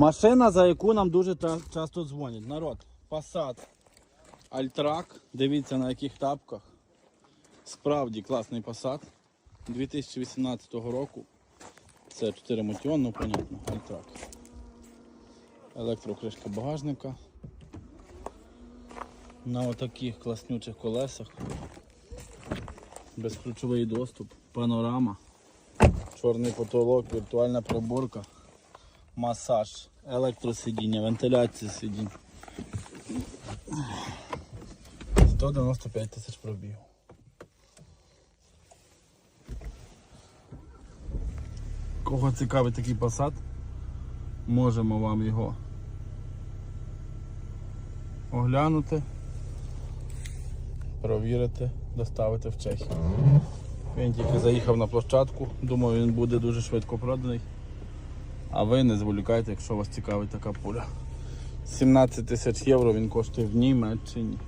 Машина, за яку нам дуже часто дзвонять. Народ, Passat Альтрак. Дивіться на яких тапках. Справді класний Passat 2018 року. Це 4 мотіон, ну понятно, Альтрак. Електрокришка багажника. На отаких класнючих колесах. Безключовий доступ, панорама, чорний потолок, віртуальна приборка, масаж, електросидіння, вентиляція сидінь. 195 тисяч пробігу. Кого цікавить такий посад, можемо вам його оглянути, провірити, доставити в Чехію. Він тільки заїхав на площадку, думаю, він буде дуже швидко проданий. А ви не зволікайте, якщо вас цікавить така пуля. 17 тисяч євро він коштує в Німеччині.